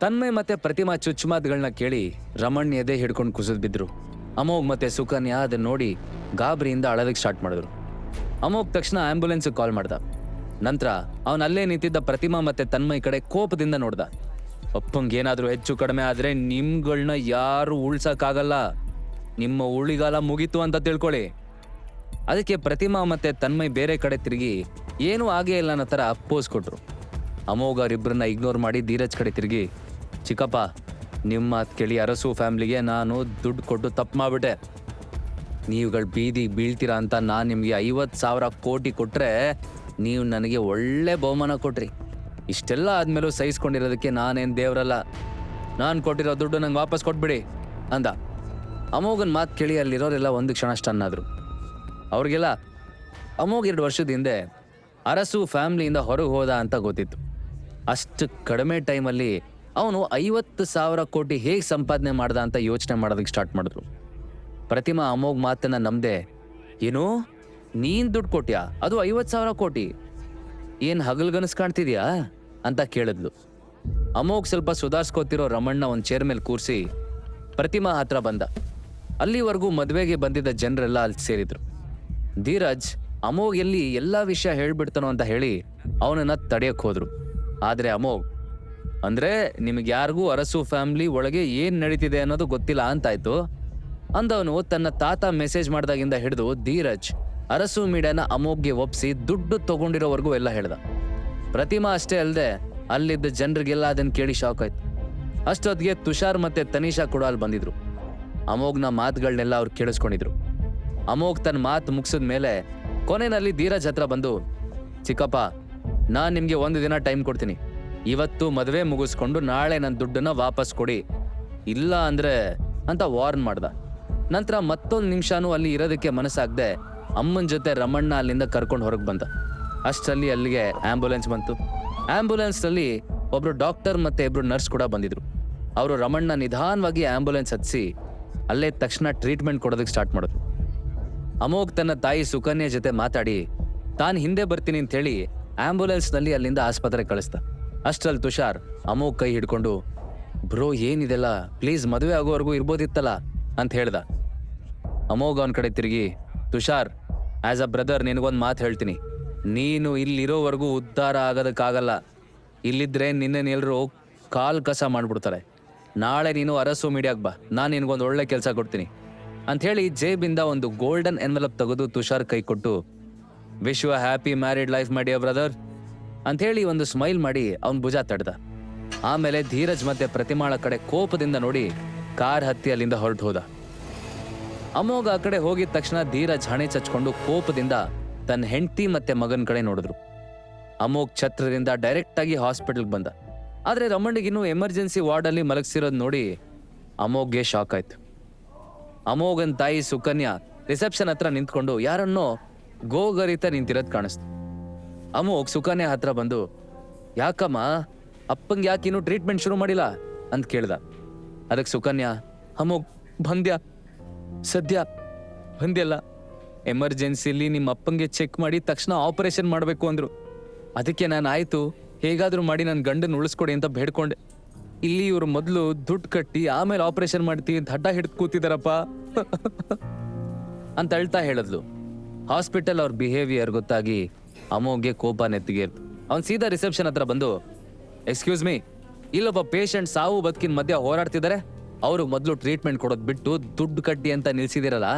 ತನ್ಮಯ್ ಮತ್ತೆ ಪ್ರತಿಮಾ ಚುಚ್ಚುಮಾತುಗಳನ್ನ ಕೇಳಿ ರಮಣ್ ಎದೆ ಹಿಡ್ಕೊಂಡು ಕುಸಿದ್ ಬಿದ್ರು. ಅಮೋಗ್ ಮತ್ತೆ ಸುಕನ್ಯಾ ಅದನ್ನ ನೋಡಿ ಗಾಬರಿಯಿಂದ ಅಳೋದಕ್ಕೆ ಸ್ಟಾರ್ಟ್ ಮಾಡಿದ್ರು. ಅಮೋಗ್ ತಕ್ಷಣ ಆಂಬ್ಯುಲೆನ್ಸ್ ಕಾಲ್ ಮಾಡ್ದ. ನಂತರ ಅವನು ಅಲ್ಲೇ ನಿಂತಿದ್ದ ಪ್ರತಿಮಾ ಮತ್ತೆ ತನ್ಮಯ್ ಕಡೆ ಕೋಪದಿಂದ ನೋಡ್ದ. ಏನಾದರೂ ಹೆಚ್ಚು ಕಡಿಮೆ ಆದ್ರೆ ನಿಮ್ಗಳನ್ನ ಯಾರು ಉಳ್ಸಕ್ಕಾಗಲ್ಲ. ನಿಮ್ಮ ಉಳಿಗಾಲ ಮುಗೀತು ಅಂತ ತಿಳ್ಕೊಳ್ಳಿ. ಅದಕ್ಕೆ ಪ್ರತಿಮಾ ಮತ್ತೆ ತನ್ಮಯ್ ಬೇರೆ ಕಡೆ ತಿರುಗಿ ಏನೂ ಆಗೇ ಇಲ್ಲ ಅನ್ನೋ ಥರ ಪೋಸ್ ಕೊಟ್ರು. ಅಮೋಘ ಅವರಿಬ್ಬರನ್ನ ಇಗ್ನೋರ್ ಮಾಡಿ ಧೀರಜ್ ಕಡೆ ತಿರುಗಿ ಚಿಕ್ಕಪ್ಪ ನಿಮ್ಮ ಮಾತು ಕೇಳಿ ಅರಸು ಫ್ಯಾಮ್ಲಿಗೆ ನಾನು ದುಡ್ಡು ಕೊಟ್ಟು ತಪ್ಪು ಮಾಡಿಬಿಟ್ಟೆ. ನೀವುಗಳು ಬೀದಿಗೆ ಬೀಳ್ತೀರಾ ಅಂತ ನಾನು ನಿಮಗೆ ಐವತ್ತು ಸಾವಿರ ಕೋಟಿ ಕೊಟ್ಟರೆ ನೀವು ನನಗೆ ಒಳ್ಳೆ ಬಹುಮಾನ ಕೊಟ್ರಿ. ಇಷ್ಟೆಲ್ಲ ಆದಮೇಲೂ ಸಹಿಸ್ಕೊಂಡಿರೋದಕ್ಕೆ ನಾನೇನು ದೇವರಲ್ಲ. ನಾನು ಕೊಟ್ಟಿರೋ ದುಡ್ಡು ನಂಗೆ ವಾಪಸ್ ಕೊಟ್ಬಿಡಿ, ಅಂದ. ಅಮೋಘನ ಮಾತು ಕೇಳಿ ಅಲ್ಲಿರೋರೆಲ್ಲ ಒಂದು ಕ್ಷಣ ಸ್ಟನ್ ಆದ್ರು ಅವ್ರಿಗೆಲ್ಲ, ಅಮೋಘ್ ಎರಡು ವರ್ಷದ ಹಿಂದೆ ಅರಸು ಫ್ಯಾಮ್ಲಿಯಿಂದ ಹೊರಗೆ ಹೋದ ಅಂತ ಗೊತ್ತಿತ್ತು. ಅಷ್ಟು ಕಡಿಮೆ ಟೈಮಲ್ಲಿ ಅವನು ಐವತ್ತು ಸಾವಿರ ಕೋಟಿ ಹೇಗೆ ಸಂಪಾದನೆ ಮಾಡ್ದ ಅಂತ ಯೋಚನೆ ಮಾಡೋದಕ್ಕೆ ಸ್ಟಾರ್ಟ್ ಮಾಡಿದ್ರು. ಪ್ರತಿಮಾ ಅಮೋಘ್ ಮಾತನ್ನ ನಂಬದೆ, ಏನು, ನೀನ್ ದುಡ್ಡು ಕೊಟ್ಯಾ? ಅದು ಐವತ್ತು ಸಾವಿರ ಕೋಟಿ. ಏನು ಹಗಲ್ಗನಸ್ ಕಾಣ್ತಿದ್ಯಾ? ಅಂತ ಕೇಳಿದ್ಲು. ಅಮೋಘ್ ಸ್ವಲ್ಪ ಸುಧಾರಿಸ್ಕೋತಿರೋ ರಮಣ್ಣ ಒಂದು ಚೇರ್ ಮೇಲೆ ಕೂರಿಸಿ ಪ್ರತಿಮಾ ಹತ್ರ ಬಂದ. ಅಲ್ಲಿವರೆಗೂ ಮದುವೆಗೆ ಬಂದಿದ್ದ ಜನರೆಲ್ಲ ಅಲ್ಲಿ ಸೇರಿದ್ರು. ಧೀರಜ್, ಅಮೋಘ್ ಎಲ್ಲಿ ಎಲ್ಲ ವಿಷಯ ಹೇಳ್ಬಿಡ್ತಾನೋ ಅಂತ ಹೇಳಿ ಅವನನ್ನ ತಡೆಯಕ್ಕೆ ಹೋದ್ರು. ಆದ್ರೆ ಅಮೋಘ್ ಅಂದ್ರೆ ನಿಮ್ಗೆ ಯಾರಿಗೂ ಅರಸು ಫ್ಯಾಮಿಲಿ ಒಳಗೆ ಏನ್ ನಡೀತಿದೆ ಅನ್ನೋದು ಗೊತ್ತಿಲ್ಲ ಅಂತಾಯ್ತು. ಅಂದವನು ತನ್ನ ತಾತ ಮೆಸೇಜ್ ಮಾಡಿದಾಗಿಂದ ಹಿಡಿದು, ಧೀರಜ್, ಅರಸು ಮೀಡಿಯಾನ ಅಮೋಘ್ಗೆ ಒಪ್ಸಿ ದುಡ್ಡು ತಗೊಂಡಿರೋವರೆಗೂ ಎಲ್ಲ ಹೇಳ್ದ. ಪ್ರತಿಮಾ ಅಷ್ಟೇ ಅಲ್ಲದೆ ಅಲ್ಲಿದ್ದ ಜನರಿಗೆಲ್ಲ ಅದನ್ನ ಕೇಳಿ ಶಾಕ್ ಆಯ್ತು. ಅಷ್ಟೊತ್ತಿಗೆ ತುಷಾರ್ ಮತ್ತೆ ತನಿಷಾ ಕೂಡ ಅಲ್ಲಿ ಬಂದಿದ್ರು. ಅಮೋಘ್ನ ಮಾತುಗಳನ್ನೆಲ್ಲ ಅವ್ರು ಕೇಳಿಸ್ಕೊಂಡಿದ್ರು. ಅಮೋಘ್ ತನ್ನ ಮಾತು ಮುಗಿಸಿದ ಮೇಲೆ ಕೊನೆಯಲ್ಲಿ ಧೀರಜ್ ಹತ್ರ ಬಂದು, ಚಿಕ್ಕಪ್ಪ, ನಾನು ನಿಮಗೆ ಒಂದು ದಿನ ಟೈಮ್ ಕೊಡ್ತೀನಿ. ಇವತ್ತು ಮದುವೆ ಮುಗಿಸ್ಕೊಂಡು ನಾಳೆ ನನ್ನ ದುಡ್ಡನ್ನ ವಾಪಸ್ ಕೊಡಿ. ಇಲ್ಲ ಅಂದ್ರೆ ಅಂತ ವಾರ್ನ್ ಮಾಡ್ದ. ನಂತರ ಮತ್ತೊಂದು ನಿಮಿಷನೂ ಅಲ್ಲಿ ಇರೋದಕ್ಕೆ ಮನಸ್ಸಾಗದೆ ಅಮ್ಮನ ಜೊತೆ ರಮಣ್ಣ ಅಲ್ಲಿಂದ ಕರ್ಕೊಂಡು ಹೊರಗೆ ಬಂದ. ಅಷ್ಟರಲ್ಲಿ ಅಲ್ಲಿಗೆ ಆಂಬ್ಯುಲೆನ್ಸ್ ಬಂತು. ಆಂಬ್ಯುಲೆನ್ಸ್ನಲ್ಲಿ ಒಬ್ರು ಡಾಕ್ಟರ್ ಮತ್ತೆ ಇಬ್ರು ನರ್ಸ್ ಕೂಡ ಬಂದಿದ್ರು. ಅವರು ರಮಣ್ಣ ನಿಧಾನವಾಗಿ ಆಂಬ್ಯುಲೆನ್ಸ್ ಹತ್ತಿಸಿ ಅಲ್ಲೇ ತಕ್ಷಣ ಟ್ರೀಟ್ಮೆಂಟ್ ಕೊಡೋದಕ್ಕೆ ಸ್ಟಾರ್ಟ್ ಮಾಡಿದ್ರು. ಅಮೋಘ್ ತನ್ನ ತಾಯಿ ಸುಕನ್ಯಾ ಜೊತೆ ಮಾತಾಡಿ, ತಾನು ಹಿಂದೆ ಬರ್ತೀನಿ ಅಂತ ಹೇಳಿ ಆಂಬ್ಯುಲೆನ್ಸ್ನಲ್ಲಿ ಅಲ್ಲಿಂದ ಆಸ್ಪತ್ರೆಗೆ ಕಳಿಸ್ದ. ಅಷ್ಟ್ರಲ್ಲಿ ತುಷಾರ್ ಅಮೋಗ್ ಕೈ ಹಿಡ್ಕೊಂಡು, ಬ್ರೋ, ಏನಿದೆಲ್ಲ? ಪ್ಲೀಸ್ ಮದುವೆ ಆಗೋವರೆಗೂ ಇರ್ಬೋದಿತ್ತಲ್ಲ? ಅಂತ ಹೇಳ್ದ. ಅಮೋಘ್ ಅವನ ಕಡೆ ತಿರುಗಿ, ತುಷಾರ್ ಆ್ಯಸ್ ಅ ಬ್ರದರ್ ನಿನಗೊಂದು ಮಾತು ಹೇಳ್ತೀನಿ. ನೀನು ಇಲ್ಲಿರೋವರೆಗೂ ಉದ್ಧಾರ ಆಗೋದಕ್ಕಾಗಲ್ಲ. ಇಲ್ಲಿದ್ರೆ ನಿನ್ನೆ ಎಲ್ಲರೂ ಕಾಲ್ ಕಸ ಮಾಡಿಬಿಡ್ತಾರೆ. ನಾಳೆ ನೀನು ಅರಸು ಮೀಡಿಯಾಗೆ ಬಾ. ನಾನು ನಿನಗೊಂದು ಒಳ್ಳೆ ಕೆಲಸ ಕೊಡ್ತೀನಿ. ಅಂಥೇಳಿ ಜೇಬಿಂದ ಒಂದು ಗೋಲ್ಡನ್ ಎನ್ವಲಪ್ ತೆಗೆದು ತುಷಾರ್ ಕೈ ಕೊಟ್ಟು wish you happy married life ಮಾಡಿಯ brother ಅಂಥೇಳಿ ಒಂದು ಸ್ಮೈಲ್ ಮಾಡಿ ಅವನ ಭುಜ ತಡೆದ. ಆಮೇಲೆ ಧೀರಜ್ ಮತ್ತೆ ಪ್ರತಿಮಾಳ ಕಡೆ ಕೋಪದಿಂದ ನೋಡಿ ಕಾರ್ ಹತ್ತಿ ಅಲ್ಲಿಂದ ಹೊರಟು ಹೋದ. ಅಮೋಘ ಆ ಕಡೆ ಹೋಗಿದ ತಕ್ಷಣ ಧೀರಜ್ ಹಣೆ ಚಚ್ಕೊಂಡು ಕೋಪದಿಂದ ತನ್ನ ಹೆಂಡತಿ ಮತ್ತೆ ಮಗನ ಕಡೆ ನೋಡಿದ್ರು. ಅಮೋಘ್ ಛತ್ರದಿಂದ ಡೈರೆಕ್ಟ್ ಆಗಿ ಹಾಸ್ಪಿಟಲ್ಗೆ ಬಂದ. ಆದ್ರೆ ರಮಣ್ಣಿಗಿನ್ನೂ ಎಮರ್ಜೆನ್ಸಿ ವಾರ್ಡಲ್ಲಿ ಮಲಗಿಸಿರೋದು ನೋಡಿ ಅಮೋಘ್ಗೆ ಶಾಕ್ ಆಯ್ತು. ಅಮೋಘನ್ ತಾಯಿ ಸುಕನ್ಯಾ ರಿಸೆಪ್ಷನ್ ಹತ್ರ ನಿಂತ್ಕೊಂಡು ಯಾರನ್ನೋ ಗೋಗರಿತ ನಿಂತಿರೋದ್ ಕಾಣಿಸ್ತು. ಅಮೋಘ್ ಸುಕನ್ಯಾ ಹತ್ರ ಬಂದು, ಯಾಕಮ್ಮ? ಅಪ್ಪಂಗೆ ಯಾಕೆ ಇನ್ನೂ ಟ್ರೀಟ್ಮೆಂಟ್ ಶುರು ಮಾಡಿಲ್ಲ? ಅಂತ ಕೇಳ್ದ. ಅದಕ್ಕೆ ಸುಕನ್ಯಾ ಅಮೋಘ್ ಬಂದ್ಯಾ? ಸದ್ಯ? ಬಂದ್ಯಲ್ಲ? ಎಮರ್ಜೆನ್ಸಿಲಿ ನಿಮ್ಮ ಅಪ್ಪಂಗೆ ಚೆಕ್ ಮಾಡಿ ತಕ್ಷಣ ಆಪರೇಷನ್ ಮಾಡಬೇಕು ಅಂದರು. ಅದಕ್ಕೆ ನಾನು ಆಯಿತು. ಹೇಗಾದರೂ ಮಾಡಿ ನನ್ನ ಗಂಡನ ಉಳಿಸ್ಕೊಡಿ ಅಂತ ಬೇಡ್ಕೊಂಡೆ. ಇಲ್ಲಿ ಇವರು ಮೊದಲು ದುಡ್ಡು ಕಟ್ಟಿ ಆಮೇಲೆ ಆಪರೇಷನ್ ಮಾಡ್ತೀವಿ ದಡ್ಡ ಹಿಡ್ದು ಕೂತಿದಾರಪ್ಪ. ಅಂತ ಅಳ್ತಾ ಹೇಳಿದ್ಲು. ಹಾಸ್ಪಿಟಲ್ ಅವ್ರ ಬಿಹೇವಿಯರ್ ಗೊತ್ತಾಗಿ ಅಮೋಘ್ಗೆ ಕೋಪ ನೆತ್ತಿಗೇರ್ತು ಅವ್ನು ಸೀದಾ ರಿಸೆಪ್ಷನ್ ಹತ್ರ ಬಂದು ಎಕ್ಸ್ಕ್ಯೂಸ್ ಮೀ ಇಲ್ಲೊಬ್ಬ ಪೇಷಂಟ್ ಸಾವು ಬದುಕಿನ ಮಧ್ಯೆ ಹೋರಾಡ್ತಿದ್ದಾರೆ ಅವರು ಮೊದಲು ಟ್ರೀಟ್ಮೆಂಟ್ ಕೊಡೋದು ಬಿಟ್ಟು ದುಡ್ಡು ಕಟ್ಟಿ ಅಂತ ನಿಲ್ಸಿದಿರಲ್ಲ?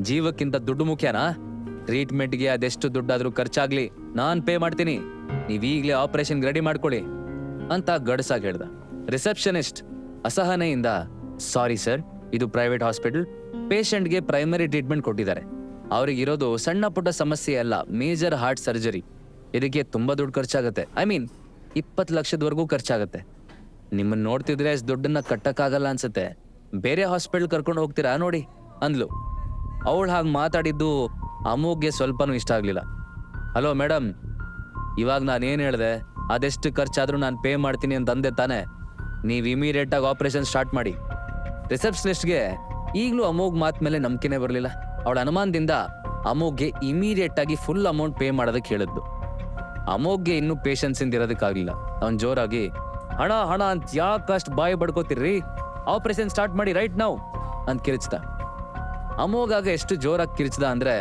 ಜೀವಕ್ಕಿಂತ ದುಡ್ಡು ಮುಖ್ಯನಾ? ಟ್ರೀಟ್ಮೆಂಟ್ಗೆ ಅದೆಷ್ಟು ದುಡ್ಡಾದರೂ ಖರ್ಚಾಗ್ಲಿ. ನಾನು ಪೇ ಮಾಡ್ತೀನಿ. ನೀವು ಈಗಲೇ ಆಪರೇಷನ್ ರೆಡಿ ಮಾಡ್ಕೊಳ್ಳಿ. ಅಂತ ಗಡಸಾಗಿ ಹೇಳ್ದ. ರಿಸೆಪ್ಷನಿಸ್ಟ್ ಅಸಹನೆಯಿಂದ ಸಾರಿ ಸರ್ ಇದು ಪ್ರೈವೇಟ್ ಹಾಸ್ಪಿಟಲ್ ಪೇಷಂಟ್ಗೆ ಪ್ರೈಮರಿ ಟ್ರೀಟ್ಮೆಂಟ್ ಕೊಟ್ಟಿದ್ದಾರೆ. ಅವ್ರಿಗೆ ಇರೋದು ಸಣ್ಣ ಪುಟ್ಟ ಸಮಸ್ಯೆ ಅಲ್ಲ ಮೇಜರ್ ಹಾರ್ಟ್ ಸರ್ಜರಿ ಇದಕ್ಕೆ ತುಂಬಾ ದುಡ್ಡು ಖರ್ಚಾಗತ್ತೆ. ಐ ಮೀನ್ ಇಪ್ಪತ್ತು ಲಕ್ಷದವರೆಗೂ ಖರ್ಚಾಗತ್ತೆ. ನಿಮ್ಮನ್ನ ನೋಡ್ತಿದ್ರೆ ಅಷ್ಟು ದುಡ್ಡನ್ನ ಕಟ್ಟಕ್ಕಾಗಲ್ಲ ಅನ್ಸುತ್ತೆ. ಬೇರೆ ಹಾಸ್ಪಿಟಲ್ ಕರ್ಕೊಂಡು ಹೋಗ್ತೀರಾ? ನೋಡಿ, ಅಂದ್ಲು. ಅವಳು ಹಾಗೆ ಮಾತಾಡಿದ್ದು ಅಮೋಘ್ಗೆ ಸ್ವಲ್ಪನೂ ಇಷ್ಟ ಆಗಲಿಲ್ಲ. ಹಲೋ ಮೇಡಮ್ ಇವಾಗ ನಾನು ಏನು ಹೇಳಿದೆ? ಅದೆಷ್ಟು ಖರ್ಚಾದರೂ ನಾನು ಪೇ ಮಾಡ್ತೀನಿ ಅಂತ ಅಂದೆ ತಾನೆ. ನೀವು ಇಮಿಡಿಯೇಟ್ ಆಗಿ ಆಪರೇಷನ್ ಸ್ಟಾರ್ಟ್ ಮಾಡಿ. ರಿಸೆಪ್ಷನಿಸ್ಟ್ಗೆ ಈಗಲೂ ಅಮೋಗ್ ಮಾತು ಮೇಲೆ ನಂಬಿಕೆನೇ ಬರಲಿಲ್ಲ. ಅವಳ ಅನುಮಾನದಿಂದ ಅಮೋಘ್ಗೆ ಇಮಿಡಿಯೇಟ್ ಆಗಿ ಫುಲ್ ಅಮೌಂಟ್ ಪೇ ಮಾಡೋದಕ್ಕೆ ಹೇಳಿದ್ದು ಅಮೋಘ್ಗೆ ಇನ್ನೂ ಪೇಷನ್ಸ್ ಇಂದ ಇರೋದಕ್ಕಾಗಲಿಲ್ಲ. ಅವನ್ ಜೋರಾಗಿ, ಹಣ ಹಣ ಅಂತ ಯಾಕಷ್ಟು ಬಾಯಿ ಬಡ್ಕೋತಿರ್ರಿ? ಆಪರೇಷನ್ ಸ್ಟಾರ್ಟ್ ಮಾಡಿ ರೈಟ್ ನಾವು ಅಂತ ಕಿರಿಚ್ದ ಅಮೋಗಾಗ ಎಷ್ಟು ಜೋರಾಗಿ ಕಿರಿಚ್ದ ಅಂದ್ರೆ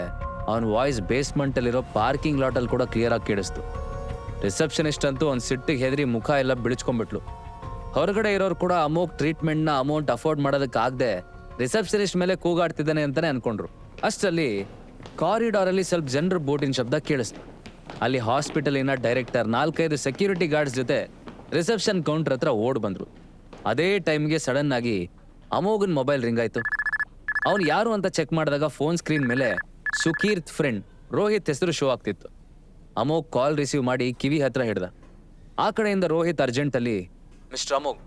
ಅವನ ವಾಯ್ಸ್ ಬೇಸ್ಮೆಂಟಲ್ಲಿರೋ ಪಾರ್ಕಿಂಗ್ ಲಾಟಲ್ಲಿ ಕೂಡ ಕ್ಲಿಯರ್ ಆಗಿ ಕೇಳಿಸ್ತು. ರಿಸೆಪ್ಷನಿಸ್ಟ್ ಅಂತೂ ಒಂದ್ ಸಿಟ್ಟಿಗೆ ಹೆದರಿ ಮುಖ ಎಲ್ಲ ಬಿಳಿಸ್ಕೊಂಡ್ಬಿಟ್ಲು ಹೊರಗಡೆ ಇರೋರು ಕೂಡ ಅಮೋಕ್ ಟ್ರೀಟ್ಮೆಂಟ್ನ ಅಮೌಂಟ್ ಅಫೋರ್ಡ್ ಮಾಡೋದಕ್ಕಾಗದೆ ರಿಸೆಪ್ಷನಿಸ್ಟ್ ಮೇಲೆ ಕೂಗಾಡ್ತಿದ್ದಾನೆ ಅಂತಾನೆ ಅನ್ಕೊಂಡ್ರು. ಅಷ್ಟರಲ್ಲಿ ಕಾರಿಡಾರಲ್ಲಿ ಸ್ವಲ್ಪ ಜನರ ಬೋಟಿನ ಶಬ್ದ ಕೇಳಿಸ್ತು. ಅಲ್ಲಿ ಹಾಸ್ಪಿಟಲಿನ ಡೈರೆಕ್ಟರ್ ನಾಲ್ಕೈದು ಸೆಕ್ಯೂರಿಟಿ ಗಾರ್ಡ್ಸ್ ಜೊತೆ ರಿಸೆಪ್ಷನ್ ಕೌಂಟರ್ ಹತ್ರ ಓಡ್ ಬಂದ್ರು. ಅದೇ ಟೈಮ್ಗೆ ಸಡನ್ ಆಗಿ ಅಮೋಗನ್ ಮೊಬೈಲ್ ರಿಂಗ್ ಆಯ್ತು. ಅವನು ಯಾರು ಅಂತ ಚೆಕ್ ಮಾಡಿದಾಗ ಫೋನ್ ಸ್ಕ್ರೀನ್ ಮೇಲೆ ಸುಕೀರ್ತ್ ಫ್ರೆಂಡ್ ರೋಹಿತ್ ಹೆಸರು ಶೋ ಆಗ್ತಿತ್ತು. ಅಮೋಗ್ ಕಾಲ್ ರಿಸೀವ್ ಮಾಡಿ ಕಿವಿ ಹತ್ರ ಹಿಡ್ದ. ಆ ಕಡೆಯಿಂದ ರೋಹಿತ್ ಅರ್ಜೆಂಟಲ್ಲಿ ಮಿಸ್ಟರ್ ಅಮೋಗ್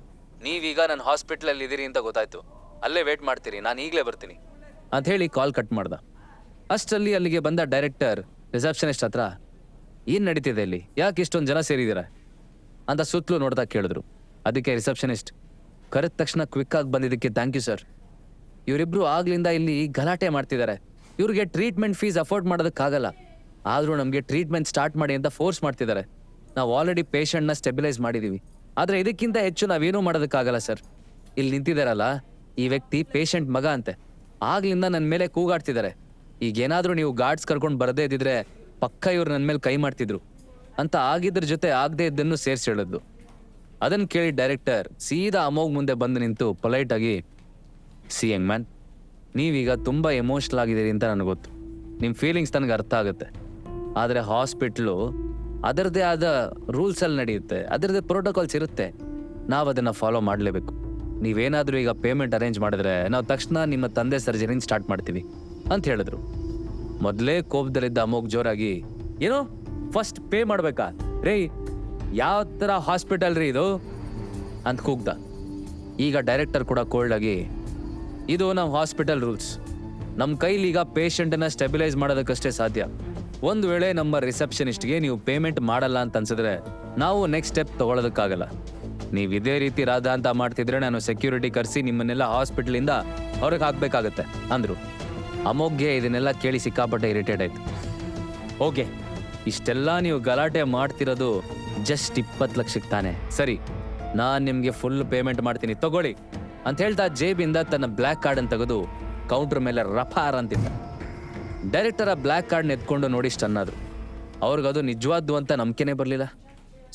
ನೀವೀಗ ನನ್ನ ಹಾಸ್ಪಿಟ್ಲಲ್ಲಿ ಇದ್ದೀರಿ ಅಂತ ಗೊತ್ತಾಯ್ತು. ಅಲ್ಲೇ ವೇಟ್ ಮಾಡ್ತೀರಿ, ನಾನು ಈಗಲೇ ಬರ್ತೀನಿ. ಅಂತ ಹೇಳಿ ಕಾಲ್ ಕಟ್ ಮಾಡ್ದ. ಅಷ್ಟರಲ್ಲಿ ಅಲ್ಲಿಗೆ ಬಂದ ಡೈರೆಕ್ಟರ್, ರಿಸೆಪ್ಷನಿಸ್ಟ್ ಹತ್ರ, ಏನು ನಡೀತಿದೆ ಇಲ್ಲಿ? ಯಾಕೆ ಇಷ್ಟೊಂದು ಜನ ಸೇರಿದ್ದೀರಾ ಅಂತ ಸುತ್ತಲೂ ನೋಡ್ತಾ ಕೇಳಿದ್ರು. ಅದಕ್ಕೆ ರಿಸೆಪ್ಷನಿಸ್ಟ್, ಕರೆದ ತಕ್ಷಣ ಕ್ವಿಕ್ ಆಗಿ ಬಂದಿದ್ದಕ್ಕೆ ಥ್ಯಾಂಕ್ ಯು ಸರ್ ಇವರಿಬ್ರು ಆಗ್ಲಿಂದ ಇಲ್ಲಿ ಗಲಾಟೆ ಮಾಡ್ತಿದ್ದಾರೆ ಇವ್ರಿಗೆ ಟ್ರೀಟ್ಮೆಂಟ್ ಫೀಸ್ ಅಫೋರ್ಡ್ ಮಾಡೋದಕ್ಕಾಗಲ್ಲ. ಆದರೂ ನಮಗೆ ಟ್ರೀಟ್ಮೆಂಟ್ ಸ್ಟಾರ್ಟ್ ಮಾಡಿ ಅಂತ ಫೋರ್ಸ್ ಮಾಡ್ತಿದ್ದಾರೆ ನಾವು ಆಲ್ರೆಡಿ ಪೇಷಂಟ್ನ ಸ್ಟೆಬಿಲೈಸ್ ಮಾಡಿದ್ದೀವಿ ಆದರೆ ಇದಕ್ಕಿಂತ ಹೆಚ್ಚು ನಾವೇನೂ ಮಾಡೋದಕ್ಕಾಗಲ್ಲ ಸರ್ ಇಲ್ಲಿ ನಿಂತಿದ್ದಾರಲ್ಲ ಈ ವ್ಯಕ್ತಿ ಪೇಷಂಟ್ ಮಗ ಅಂತೆ. ಆಗ್ಲಿಂದ ನನ್ನ ಮೇಲೆ ಕೂಗಾಡ್ತಿದ್ದಾರೆ. ಈಗೇನಾದರೂ ನೀವು ಗಾರ್ಡ್ಸ್ ಕರ್ಕೊಂಡು ಬರದೇ ಇದ್ದಿದ್ರೆ ಪಕ್ಕ ಇವ್ರು ನನ್ನ ಮೇಲೆ ಕೈ ಮಾಡ್ತಿದ್ರು. ಅಂತ ಆಗಿದ್ರ ಜೊತೆ ಆಗದೆ ಇದ್ದನ್ನು ಸೇರಿಸಿ ಹೇಳಿದ್ದು ಅದನ್ನು ಕೇಳಿ ಡೈರೆಕ್ಟರ್ ಸೀದಾ ಅಮೋಗ್ ಮುಂದೆ ಬಂದು ನಿಂತು ಪೊಲೈಟ್ ಆಗಿ, ಸಿ ಯಂಗ್ ಮ್ಯಾನ್, ನೀವೀಗ ತುಂಬ ಎಮೋಷ್ನಲ್ ಆಗಿದ್ದೀರಿ ಅಂತ ನನಗೆ ಗೊತ್ತು. ನಿಮ್ಮ ಫೀಲಿಂಗ್ಸ್ ನನಗೆ ಅರ್ಥ ಆಗುತ್ತೆ. ಆದರೆ ಹಾಸ್ಪಿಟ್ಲು ಅದರದೇ ಆದ ರೂಲ್ಸಲ್ಲಿ ನಡೆಯುತ್ತೆ. ಅದರದೇ ಪ್ರೋಟೋಕಾಲ್ಸ್ ಇರುತ್ತೆ. ನಾವು ಅದನ್ನು ಫಾಲೋ ಮಾಡಲೇಬೇಕು. ನೀವೇನಾದರೂ ಈಗ ಪೇಮೆಂಟ್ ಅರೇಂಜ್ ಮಾಡಿದ್ರೆ ನಾವು ತಕ್ಷಣ ನಿಮ್ಮ ತಂದೆ ಸರ್ಜರಿನ ಸ್ಟಾರ್ಟ್ ಮಾಡ್ತೀವಿ ಅಂತ ಹೇಳಿದ್ರು. ಮೊದಲೇ ಕೋಪದಲ್ಲಿದ್ದ ಅಮೋಗ್ ಜೋರಾಗಿ, ಏನೋ ಫಸ್ಟ್ ಪೇ ಮಾಡಬೇಕಾ? ರೇ, ಯಾವ ಥರ ಹಾಸ್ಪಿಟಲ್ ರೀ ಇದು? ಅಂತ ಕೂಗ್ದ. ಈಗ ಡೈರೆಕ್ಟರ್ ಕೂಡ ಕೋಲ್ಡ್ ಆಗಿ, ಇದು ನಮ್ಮ ಹಾಸ್ಪಿಟಲ್ ರೂಲ್ಸ್ ನಮ್ಮ ಕೈಲಿ ಈಗ ಪೇಷಂಟನ್ನ ಸ್ಟೆಬಿಲೈಸ್ ಮಾಡೋದಕ್ಕಷ್ಟೇ ಸಾಧ್ಯ. ಒಂದು ವೇಳೆ ನಮ್ಮ ರಿಸೆಪ್ಷನಿಸ್ಟ್ಗೆ ನೀವು ಪೇಮೆಂಟ್ ಮಾಡಲ್ಲ ಅಂತ ಅನ್ಸಿದ್ರೆ, ನಾವು ನೆಕ್ಸ್ಟ್ ಸ್ಟೆಪ್ ತಗೊಳ್ಳೋದಕ್ಕಾಗಲ್ಲ ನೀವು ಇದೇ ರೀತಿ ರಾಧ ಅಂತ ಮಾಡ್ತಿದ್ರೆ ನಾನು ಸೆಕ್ಯೂರಿಟಿ ಕರೆಸಿ ನಿಮ್ಮನ್ನೆಲ್ಲ ಹಾಸ್ಪಿಟ್ಲಿಂದ ಹೊರಗೆ ಹಾಕ್ಬೇಕಾಗತ್ತೆ, ಅಂದ್ರು. ಅಮೋಘ್ಯ ಇದನ್ನೆಲ್ಲ ಕೇಳಿ ಸಿಕ್ಕಾಪಟ್ಟೆ ಇರಿಟೇಟ್ ಆಯ್ತು. ಓಕೆ ಇಷ್ಟೆಲ್ಲ ನೀವು ಗಲಾಟೆ ಮಾಡ್ತಿರೋದು ಜಸ್ಟ್ ಇಪ್ಪತ್ತು ಲಕ್ಷಕ್ಕೆ ತಾನೆ. ಸರಿ, ನಾನು ನಿಮಗೆ ಫುಲ್ ಪೇಮೆಂಟ್ ಮಾಡ್ತೀನಿ, ತಗೊಳ್ಳಿ. ಅಂತ ಹೇಳ್ತಾ ಜೇಬಿಂದ ತನ್ನ ಬ್ಲ್ಯಾಕ್ ಕಾರ್ಡನ್ನು ತೆಗೆದು ಕೌಂಟರ್ ಮೇಲೆ ರಫಾರ್ ಅಂತಿದ್ದ. ಡೈರೆಕ್ಟರ್ ಆ ಬ್ಲ್ಯಾಕ್ ಕಾರ್ಡ್ನ ಎತ್ಕೊಂಡು ನೋಡಿ ಸ್ಟನ್ ಆದ್ರು ಅವ್ರಿಗದು ನಿಜವಾದ್ದು ಅಂತ ನಂಬಿಕೆನೇ ಬರಲಿಲ್ಲ.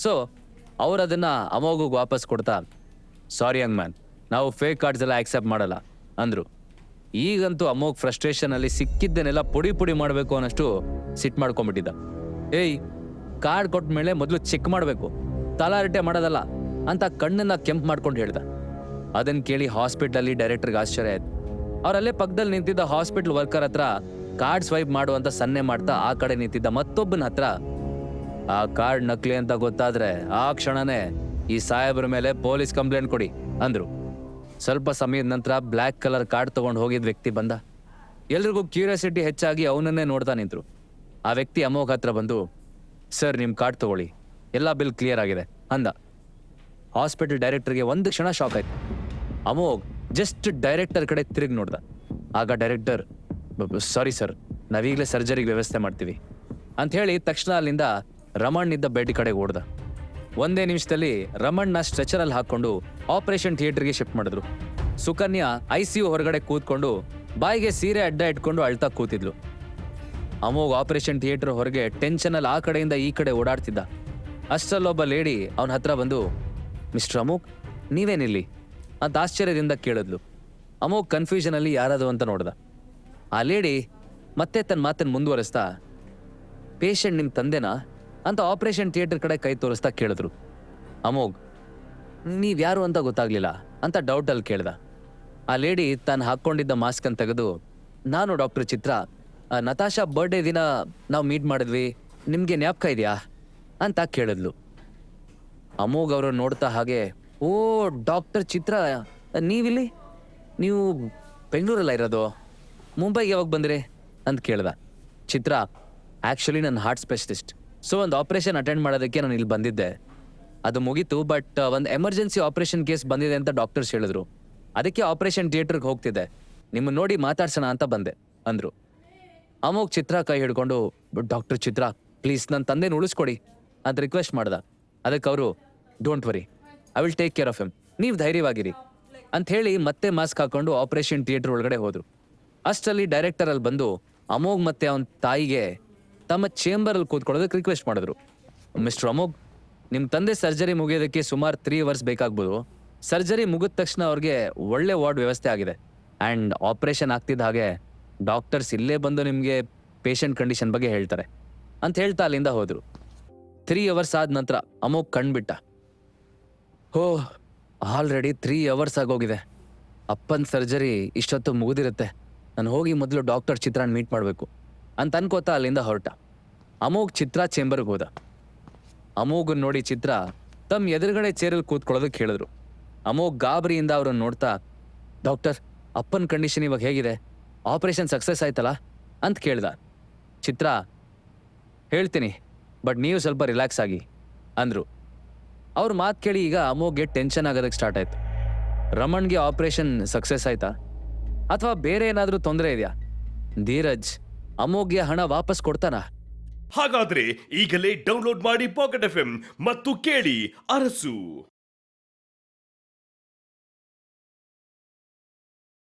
ಸೊ ಅವ್ರು ಅದನ್ನ ಅಮೋಘಗೆ ವಾಪಸ್ ಕೊಡ್ತಾ ಸಾರಿ ಯಂಗ್ ಮ್ಯಾನ್ ನಾವು ಫೇಕ್ ಕಾರ್ಡ್ಸ್ ಎಲ್ಲ ಆಕ್ಸೆಪ್ಟ್ ಮಾಡಲ್ಲ, ಅಂದ್ರು. ಈಗಂತೂ ಅಮೋಘ್ ಫ್ರಸ್ಟ್ರೇಷನ್ ಅಲ್ಲಿ ಸಿಕ್ಕಿದ್ದನ್ನೆಲ್ಲ ಪುಡಿ ಪುಡಿ ಮಾಡಬೇಕು ಅನ್ನೋಷ್ಟು ಸಿಟ್ ಮಾಡ್ಕೊಂಡ್ಬಿಟ್ಟಿದ್ದ. ಏಯ್ ಕಾರ್ಡ್ ಕೊಟ್ಟ ಮೇಲೆ ಮೊದಲು ಚೆಕ್ ಮಾಡಬೇಕು. ತಲಾರಟೆ ಮಾಡೋದಲ್ಲ, ಅಂತ ಕಣ್ಣನ್ನ ಕೆಂಪು ಮಾಡ್ಕೊಂಡು ಹೇಳ್ದ. ಅದನ್ನ ಕೇಳಿ ಹಾಸ್ಪಿಟ್ಲಲ್ಲಿ ಡೈರೆಕ್ಟರ್ಗೆ ಆಶ್ಚರ್ಯ ಆಯ್ತು. ಅವರಲ್ಲೇ ಪಕ್ಕದಲ್ಲಿ ನಿಂತಿದ್ದ ಹಾಸ್ಪಿಟ್ಲ್ ವರ್ಕರ್ ಹತ್ರ ಕಾರ್ಡ್ ಸ್ವೈಪ್ ಮಾಡುವಂತ ಸನ್ನೆ ಮಾಡ್ತಾ ಆ ಕಡೆ ನಿಂತಿದ್ದ ಮತ್ತೊಬ್ಬನ ಹತ್ರ ಆ ಕಾರ್ಡ್ ನಕಲಿ ಅಂತ ಗೊತ್ತಾದ್ರೆ ಆ ಕ್ಷಣನೇ ಈ ಸಾಹೇಬ್ರ ಮೇಲೆ ಪೊಲೀಸ್ ಕಂಪ್ಲೇಂಟ್ ಕೊಡಿ, ಅಂದ್ರು. ಸ್ವಲ್ಪ ಸಮಯದ ನಂತರ ಬ್ಲ್ಯಾಕ್ ಕಲರ್ ಕಾರ್ಡ್ ತಗೊಂಡು ಹೋಗಿದ್ದ ವ್ಯಕ್ತಿ ಬಂದ. ಎಲ್ರಿಗೂ ಕ್ಯೂರಿಯಾಸಿಟಿ ಹೆಚ್ಚಾಗಿ ಅವನನ್ನೇ ನೋಡ್ತಾ ನಿಂತರು. ಆ ವ್ಯಕ್ತಿ ಅಮೋಘ್ ಹತ್ರ ಬಂದು, ಸರ್ ನಿಮ್ಮ ಕಾರ್ಡ್ ತಗೊಳ್ಳಿ. ಎಲ್ಲ ಬಿಲ್ ಕ್ಲಿಯರ್ ಆಗಿದೆ, ಅಂದ. ಹಾಸ್ಪಿಟಲ್ ಡೈರೆಕ್ಟರ್ಗೆ ಒಂದು ಕ್ಷಣ ಶಾಕ್ ಆಯ್ತು. ಅಮೋಘ್ ಜಸ್ಟ್ ಡೈರೆಕ್ಟರ್ ಕಡೆ ತಿರುಗಿ ನೋಡ್ದ. ಆಗ ಡೈರೆಕ್ಟರ್ ಸಾರಿ ಸರ್, ನಾವೀಗಲೇ ಸರ್ಜರಿಗೆ ವ್ಯವಸ್ಥೆ ಮಾಡ್ತೀವಿ, ಅಂತ ಹೇಳಿ ತಕ್ಷಣ ಅಲ್ಲಿಂದ ರಮಣ್ ಇದ್ದ ಬೆಡ್ ಕಡೆ ಓಡ್ದ. ಒಂದೇ ನಿಮಿಷದಲ್ಲಿ ರಮಣ್ನ ಸ್ಟ್ರೆಚರಲ್ಲಿ ಹಾಕೊಂಡು ಆಪರೇಷನ್ ಥಿಯೇಟರ್ಗೆ ಶಿಫ್ಟ್ ಮಾಡಿದ್ರು. ಸುಕನ್ಯಾ ಐ ಸಿ ಯು ಹೊರಗಡೆ ಕೂತ್ಕೊಂಡು ಬಾಯಿಗೆ ಸೀರೆ ಅಡ್ಡ ಇಟ್ಕೊಂಡು ಅಳ್ತಾ ಕೂತಿದ್ಲು. ಅಮೋಗ್ ಆಪರೇಷನ್ ಥಿಯೇಟರ್ ಹೊರಗೆ ಟೆನ್ಷನಲ್ಲಿ ಆ ಕಡೆಯಿಂದ ಈ ಕಡೆ ಓಡಾಡ್ತಿದ್ದ. ಅಷ್ಟರಲ್ಲೊಬ್ಬ ಲೇಡಿ ಅವನ ಹತ್ರ ಬಂದು ಮಿಸ್ಟರ್ ಅಮೋಕ್ ನೀವೇನಿಲ್ಲಿ? ಅಂತ ಆಶ್ಚರ್ಯದಿಂದ ಕೇಳಿದ್ಲು. ಕನ್ಫ್ಯೂಷನ್ ಕನ್ಫ್ಯೂಷನಲ್ಲಿ ಯಾರದು ಅಂತ ನೋಡ್ದ. ಆ ಲೇಡಿ ಮತ್ತೆ ತನ್ನ ಮಾತನ್ನು ಮುಂದುವರೆಸ್ತಾ ಪೇಷಂಟ್ ನಿಮ್ಮ ತಂದೆನಾ? ಅಂತ ಆಪರೇಷನ್ ಥಿಯೇಟರ್ ಕಡೆ ಕೈ ತೋರಿಸ್ತಾ ಕೇಳಿದ್ರು. ಅಮೋಘ್ ನೀವ್ಯಾರು ಅಂತ ಗೊತ್ತಾಗ್ಲಿಲ್ಲ ಅಂತ ಡೌಟಲ್ಲಿ ಕೇಳ್ದ. ಆ ಲೇಡಿ ತಾನು ಹಾಕ್ಕೊಂಡಿದ್ದ ಮಾಸ್ಕ್ ಅನ್ನು ತೆಗೆದು, ನಾನು ಡಾಕ್ಟರ್ ಚಿತ್ರ ನತಾಶಾ ಬರ್ಡೇ ದಿನ ನಾವು ಮೀಟ್ ಮಾಡಿದ್ವಿ, ನಿಮಗೆ ಜ್ಞಾಪಕ ಇದೆಯಾ? ಅಂತ ಕೇಳಿದ್ಲು. ಅಮೋಘ್ ಅವರು ನೋಡ್ತಾ ಹಾಗೆ, ಓ ಡಾಕ್ಟರ್ ಚಿತ್ರ, ನೀವಿಲ್ಲಿ? ನೀವು ಬೆಂಗಳೂರಲ್ಲ ಇರೋದು? ಮುಂಬೈಗೆ ಯಾವಾಗ ಬಂದ್ರಿ? ಅಂತ ಕೇಳ್ದ. ಚಿತ್ರ ಆ್ಯಕ್ಚುಲಿ ನನ್ನ ಹಾರ್ಟ್ ಸ್ಪೆಷಲಿಸ್ಟ್ ಸೊ ಒಂದು ಆಪರೇಷನ್ ಅಟೆಂಡ್ ಮಾಡೋದಕ್ಕೆ ನಾನು ಇಲ್ಲಿ ಬಂದಿದ್ದೆ. ಅದು ಮುಗೀತು ಬಟ್ ಒಂದು ಎಮರ್ಜೆನ್ಸಿ ಆಪರೇಷನ್ ಕೇಸ್ ಬಂದಿದೆ ಅಂತ ಡಾಕ್ಟರ್ಸ್ ಹೇಳಿದ್ರು. ಅದಕ್ಕೆ ಆಪರೇಷನ್ ಥಿಯೇಟರ್ಗೆ ಹೋಗ್ತಿದ್ದೆ. ನಿಮ್ಮನ್ನ ನೋಡಿ ಮಾತಾಡ್ಸೋಣ ಅಂತ ಬಂದೆ, ಅಂದರು. ಅಮೋಗ್ ಚಿತ್ರ ಕೈ ಹಿಡ್ಕೊಂಡು, ಡಾಕ್ಟರ್ ಚಿತ್ರ ಪ್ಲೀಸ್ ನನ್ನ ತಂದೆನ ಉಳಿಸ್ಕೊಡಿ ಅಂತ ರಿಕ್ವೆಸ್ಟ್ ಮಾಡ್ದೆ. ಅದಕ್ಕೆ ಅವರು don't worry I will take care of them ನೀವು ಧೈರ್ಯವಾಗಿರಿ ಅಂತ ಹೇಳಿ ಮತ್ತೆ ಮಾಸ್ಕ್ ಹಾಕೊಂಡು ಆಪರೇಷನ್ ಥಿಯೇಟರ್ ಒಳಗಡೆ ಹೋದರು. ಅಷ್ಟರಲ್ಲಿ ಡೈರೆಕ್ಟರ್ ಅಲ್ಲಿ ಬಂದು ಅಮೋಗ್ ಮತ್ತೆ ಅವನ ತಾಯಿಗೆ ತಮ್ಮ ಚೇಂಬರಲ್ಲಿ ಕೂತ್ಕೊಳ್ಳೋದಕ್ಕೆ ರಿಕ್ವೆಸ್ಟ್ ಮಾಡಿದ್ರು. ಮಿಸ್ಟರ್ ಅಮೋಗ್ ನಿಮ್ಮ ತಂದೆ ಸರ್ಜರಿ ಮುಗಿಯೋದಕ್ಕೆ ಸುಮಾರು ತ್ರೀ ಅವರ್ಸ್ ಬೇಕಾಗ್ಬೋದು. ಸರ್ಜರಿ ಮುಗಿದ ತಕ್ಷಣ ಅವ್ರಿಗೆ ಒಳ್ಳೆ ವಾರ್ಡ್ ವ್ಯವಸ್ಥೆ ಆಗಿದೆ. ಆ್ಯಂಡ್ ಆಪರೇಷನ್ ಆಗ್ತಿದ್ದ ಹಾಗೆ ಡಾಕ್ಟರ್ಸ್ ಇಲ್ಲೇ ಬಂದು ನಿಮಗೆ ಪೇಷಂಟ್ ಕಂಡೀಷನ್ ಬಗ್ಗೆ ಹೇಳ್ತಾರೆ ಅಂತ ಹೇಳ್ತಾ ಅಲ್ಲಿಂದ ಹೋದರು. ತ್ರೀ ಅವರ್ಸ್ ಆದ ನಂತರ ಅಮೋಗ್ ಕಣ್ಬಿಟ್ಟ. ಹೋ ಆಲ್ರೆಡಿ ತ್ರೀ ಅವರ್ಸ್ ಆಗೋಗಿದೆ. ಅಪ್ಪನ ಸರ್ಜರಿ ಇಷ್ಟೊತ್ತು ಮುಗಿದಿರುತ್ತೆ. ನಾನು ಹೋಗಿ ಮೊದಲು ಡಾಕ್ಟರ್ ಚಿತ್ರಾನ್ ಮೀಟ್ ಮಾಡಬೇಕು. ಅಂತ ಅನ್ಕೋತಾ ಅಲ್ಲಿಂದ ಹೊರಟ. ಅಮೋಘ್ ಚಿತ್ರ ಚೇಂಬರ್ಗೆ ಹೋದ. ಅಮೋಘನ್ ನೋಡಿ ಚಿತ್ರ ತಮ್ಮ ಎದುರುಗಡೆ ಚೇರಲ್ಲಿ ಕೂತ್ಕೊಳ್ಳೋದಕ್ಕೆ ಹೇಳಿದ್ರು ಅಮೋಘ್ ಗಾಬರಿಯಿಂದ ಅವ್ರನ್ನ ನೋಡ್ತಾ, ಡಾಕ್ಟರ್, ಅಪ್ಪನ ಕಂಡೀಷನ್ ಇವಾಗ ಹೇಗಿದೆ? ಆಪರೇಷನ್ ಸಕ್ಸಸ್ ಆಯ್ತಲ್ಲ? ಅಂತ ಕೇಳ್ದ. ಚಿತ್ರ, ಹೇಳ್ತೀನಿ ಬಟ್ ನೀವು ಸ್ವಲ್ಪ ರಿಲ್ಯಾಕ್ಸ್ ಆಗಿ, ಅಂದರು. ಅವ್ರ ಮಾತು ಕೇಳಿ ಈಗ ಅಮೋಘ್ಗೆ ಟೆನ್ಷನ್ ಆಗೋದಕ್ಕೆ ಸ್ಟಾರ್ಟ್ ಆಯ್ತು. ರಮಣ್ಗೆ ಆಪರೇಷನ್ ಸಕ್ಸಸ್ ಆಯ್ತಾ? ಅಥವಾ ಬೇರೆ ಏನಾದರೂ ತೊಂದರೆ ಇದೆಯಾ? ಧೀರಜ್ ಅಮೋಘ್ಗೆ ಹಣ ವಾಪಸ್ ಕೊಡ್ತಾನ? ಹಾಗಾದ್ರೆ ಈಗಲೇ ಡೌನ್ಲೋಡ್ ಮಾಡಿ ಪಾಕೆಟ್ ಎಫ್ ಮತ್ತು ಕೇಳಿ ಅರಸು.